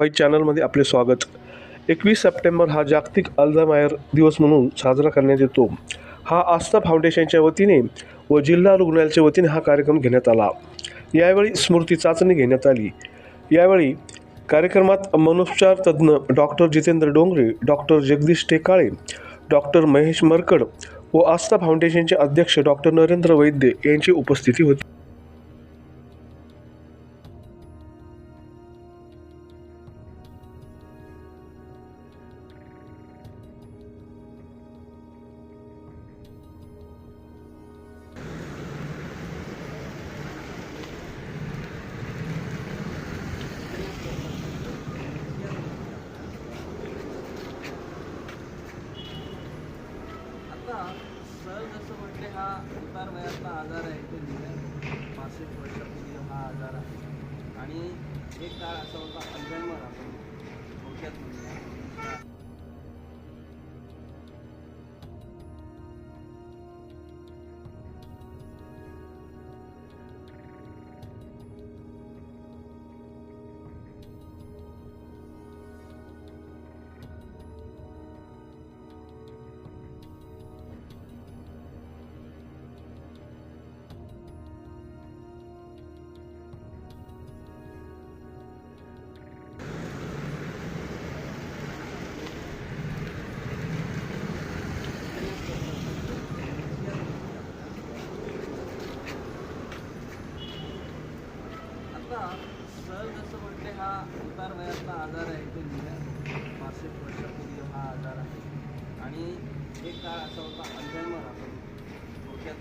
Wise चॅनलमध्ये आपले स्वागत. एकवीस सप्टेंबर हा जागतिक अल्झामायर दिवस म्हणून साजरा करण्यात येतो. हा आस्था फाउंडेशनच्या वतीने व जिल्हा रुग्णालयाच्या वतीने हा कार्यक्रम घेण्यात आला. यावेळी स्मृती चाचणी घेण्यात आली. यावेळी कार्यक्रमात मनोपचार तज्ज्ञ doctor Jitendra Dongre doctor Jagdish Tekale doctor Mahesh Markad व आस्था फाउंडेशनचे अध्यक्ष डॉक्टर नरेंद्र वैद्य यांची उपस्थिती होती. आता सर जसं म्हटले हा उतार वयातला आजार आहे. तो गेल्या पासष्ट वर्षापूर्वी हा आजार आहे. आणि एक काळ असा होता अल्झायमर आपण थोडक्यात म्हणूया. आता सर जसं म्हणते हा उतार वयातला आजार आहे तो गेल्या पासष्ट वर्षापूर्वी हा आजार आहे. आणि एक काळ असा होता अल्झायमर आपण थोडक्यात